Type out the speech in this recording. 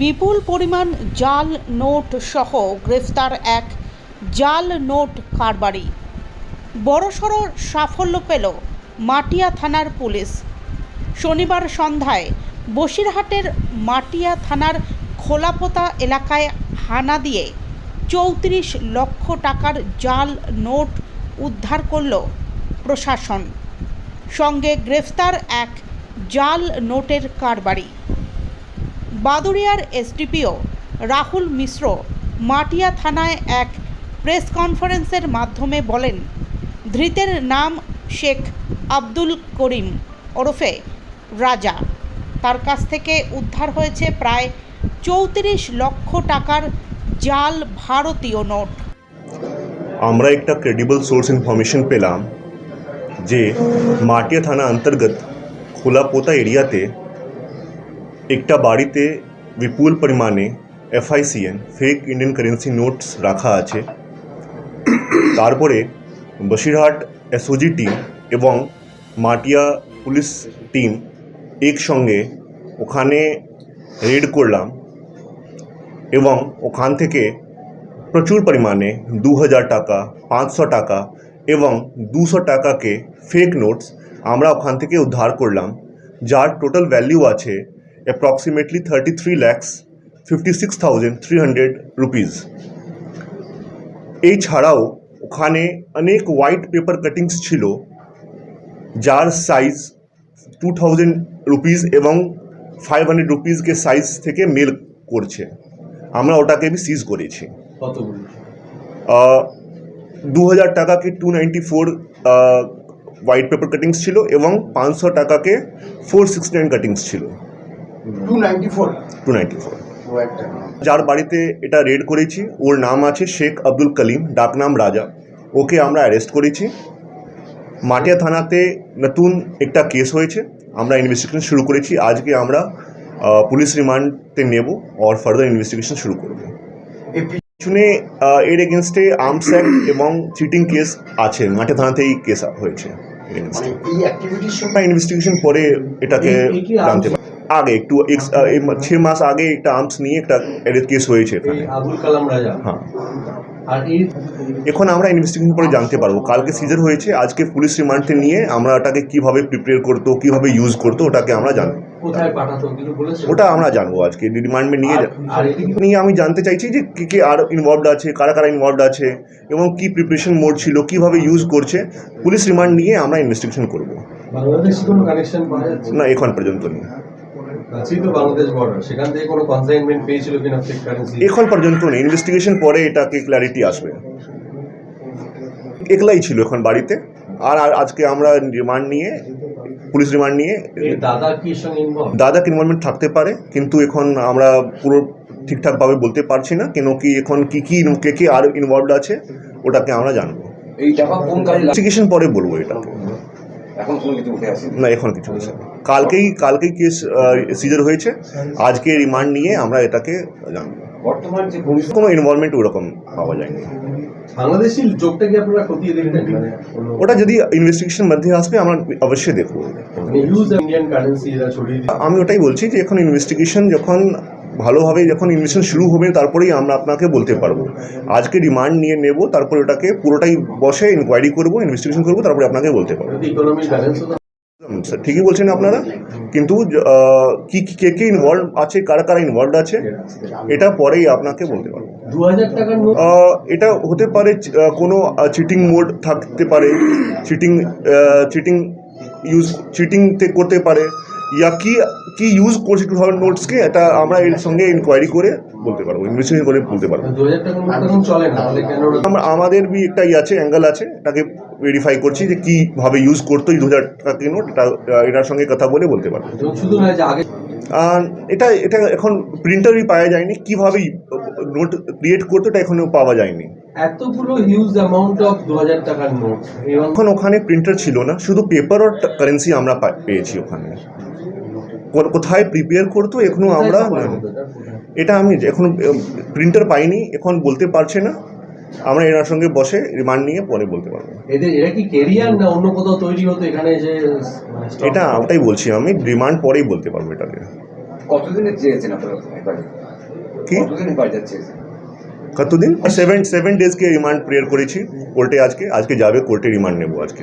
বিপুল পরিমাণ জাল নোট সহ গ্রেফতার এক জাল নোট কারবারি। বড়সড় সাফল্য পেল মাটিয়া থানার পুলিশ। শনিবার সন্ধ্যায় বসিরহাটের মাটিয়া থানার খোলাপোতা এলাকায় হানা দিয়ে চৌত্রিশ লক্ষ টাকার জাল নোট উদ্ধার করল প্রশাসন। সঙ্গে গ্রেফতার এক জাল নোটের কারবারি। বাদুড়িয়ার এসডিপিও রাহুল মিশ্র মাটিয়া থানায় এক প্রেস কনফারেন্সের মাধ্যমে বলেন, ধৃতের নাম শেখ আব্দুল করিম ওরফে রাজা। তার কাছ থেকে উদ্ধার হয়েছে প্রায় চৌত্রিশ লক্ষ টাকার জাল ভারতীয় নোট। আমরা একটা ক্রেডিবল সোর্স ইনফরমেশন পেলাম যে মাটিয়া থানা অন্তর্গত খোলাপোতা এরিয়াতে একটা বাড়িতে বিপুল পরিমাণে FICN fake Indian currency notes রাখা আছে তারপরে বসিরহাট এসওজি টিম এবং মাটিয়া পুলিশ টিম একসঙ্গে ওখানে রেড করলাম এবং ওখান থেকে প্রচুর পরিমাণে দু হাজার টাকা পাঁচশো টাকা এবং দুশো টাকাকে ফেক নোটস আমরা ওখান থেকে উদ্ধার করলাম যার টোটাল ভ্যালিউ আছে approximately thirty three lakhs fifty six thousand three hundred rupees এই ছাড়াও ওখানে অনেক হোয়াইট পেপার কাটিংস ছিল যার সাইজ টু থাউজেন্ড রুপিস এবং ফাইভ হান্ড্রেড রুপিসকে সাইজ থেকে মেল করছে। আমরা ওটাকে আমি সিজ করেছি। দু হাজার টাকাকে two ninety four white paper cuttings ছিল এবং পাঁচশো টাকাকে ফোর সিক্সটি নাইন কাটিংস ছিল। Two ninety four two ninety four যার বাড়িতে এটা রেড করেছি ওর নাম আছে শেখ আব্দুল কলিম ডাকনাম রাজা। ওকে আমরা অ্যারেস্ট করেছি। মাটিয়া থানাতে নতুন একটা কেস হয়েছে আমরা ইনভেস্টিগেশন শুরু করেছি। আজকে আমরা পুলিশ রিমান্ডে নেব আর ফার্দার ইনভেস্টিগেশন শুরু করব। এই পিছনে এর এগেনস্টে আর্মস অ্যাক্ট এবং চিটিং কেস আছে। মাঠে থানাতেই কেস হয়েছে। মানে এই অ্যাক্টিভিটির সময় ইনভেস্টিগেশন পরে এটাকে এই- এই জানতে? পারি আগে একটু ছ মাস আগে একটা আর্মস নিয়ে একটা কেস হয়েছে এখানে। আবুল কালাম রাজা। হ্যাঁ। আর এখন আমরা ইনভেস্টিগেশন করে জানতে পারব। কালকে সিজার হয়েছে আজকে পুলিশ রিমান্ডে নিয়ে আমরা ওটাকে কীভাবে প্রিপেয়ার করতো কীভাবে ইউজ করতো ওটাকে আমরা জানব। ওটা আমরা জানব আজকে রিমান্ডে নিয়ে নিয়ে আমি জানতে চাইছি যে কে কে আর ইনভলভড আছে কারা কারা ইনভলভড আছে এবং কি প্রিপারেশন মোড ছিল কীভাবে ইউজ করছে পুলিশ রিমান্ড নিয়ে আমরা ইনভেস্টিগেশন করব। না এখন পর্যন্ত নেই। এখন পর্যন্ত নেই ইনভেস্টিগেশন পরে এটাকে ক্ল্যারিটি আসবে। একলাই ছিল এখন বাড়িতে। আর আজকে আমরা রিমান্ড নিয়ে পুলিশ রিমান্ড নিয়ে দাদা ইনভলভমেন্ট থাকতে পারে কিন্তু এখন আমরা পুরো ঠিকঠাকভাবে বলতে পারছি না কেন কি এখন কি কি কে কে আর ইনভলভড আছে ওটাকে আমরা জানব। ইনভেস্টিগেশন পরে বলব এটাকে। এখন কোনো কিছু উঠে আসেনি। না এখন কিছু হয়েছে কালকেই কালকেই কেস সিজার হয়েছে। আজকে রিমান্ড নিয়ে আমরা এটাকে জানব। বর্তমান যে পুলিশ কোনো ইনভলভমেন্ট ওরকম পাওয়া যায়নি। বাংলাদেশি যোগটা কি আপনারা খতিয়ে দেখবেন? মানে ওটা যদি ইনভেস্টিগেশন মধ্যে আসবে আমরা অবশ্যই দেখব। ইন্ডিয়ান কারেন্সি ছড়িয়ে আমি ওটাই বলছি যে এখন ইনভেস্টিগেশন যখন ভালোভাবে যখন ইনভেস্টিগেশন শুরু হবে তারপরেই আমরা আপনাকে বলতে পারব। আজকে রিমান্ড নিয়ে নেব তারপরে ওটাকে পুরোটাই বসে ইনকোয়ারি করব ইনভেস্টিগেশন করব তারপরে আপনাকে বলতে পারব। স্যার ঠিকই বলছেন আপনারা। কিন্তু কি কি- কে কে ইনভলভ আছে কারা কারা ইনভলভ আছে এটা পরেই আপনাকে বলতে পারব। এটা হতে পারে কোনো চিটিং মোড থাকতে পারে চিটিং চিটিং ইউজ চিটিংতে করতে পারে ইয়া কি কি ইউজ করছে টু থাউজেন্ড নোটসকে এটা আমরা এর সঙ্গে ইনকোয়ারি করে বলতে পারব ইনভেস্টিগেশন করে বলতে পারব। দু হাজার টাকার নোট এখন চলে না তাহলে কেন ওরা- আমরা আমাদের বি একটা ই আছে অ্যাঙ্গেল আছে এটাকে ভেরিফাই করছি যে কীভাবে ইউজ করতো এই দু হাজার টাকা নোট এটা এটার সঙ্গে কথা বলে বলতে পারব। এটা এটা এখন প্রিন্টারই পাওয়া যায়নি কীভাবে নোট ক্রিয়েট করতো এটা এখনও পাওয়া যায়নি। এতগুলো হিউজ অ্যামাউন্ট অফ দু হাজার টাকার নোট এখন ওখানে প্রিন্টার ছিল না শুধু পেপার আর কারেন্সি আমরা পেয়েছি ওখানে। কোথায় প্রিপেয়ার করতো এখনও আমরা এটা আমি এখন প্রিন্টার পাইনি এখন বলতে পারছে না। আমরা এনার সঙ্গে বসে রিমান্ড নিয়ে পরে বলতে পারব। এদের এরা কি কেরিয়ার না অন্য কোথাও তৈরি হতো এখানে যে মানে এটা ওটাই বলছি আমি রিমান্ড পরেই বলতে পারব এটাকে। কতদিনের চেয়েছেন আপনারা কি? কতদিন বাড়ি যাচ্ছে কতদিন? সেভেন সেভেন ডেজকে রিমান্ড প্রেয়ার করেছি। কোর্টে আজকে আজকে যাবে, কোর্টে রিমান্ড নেব আজকে।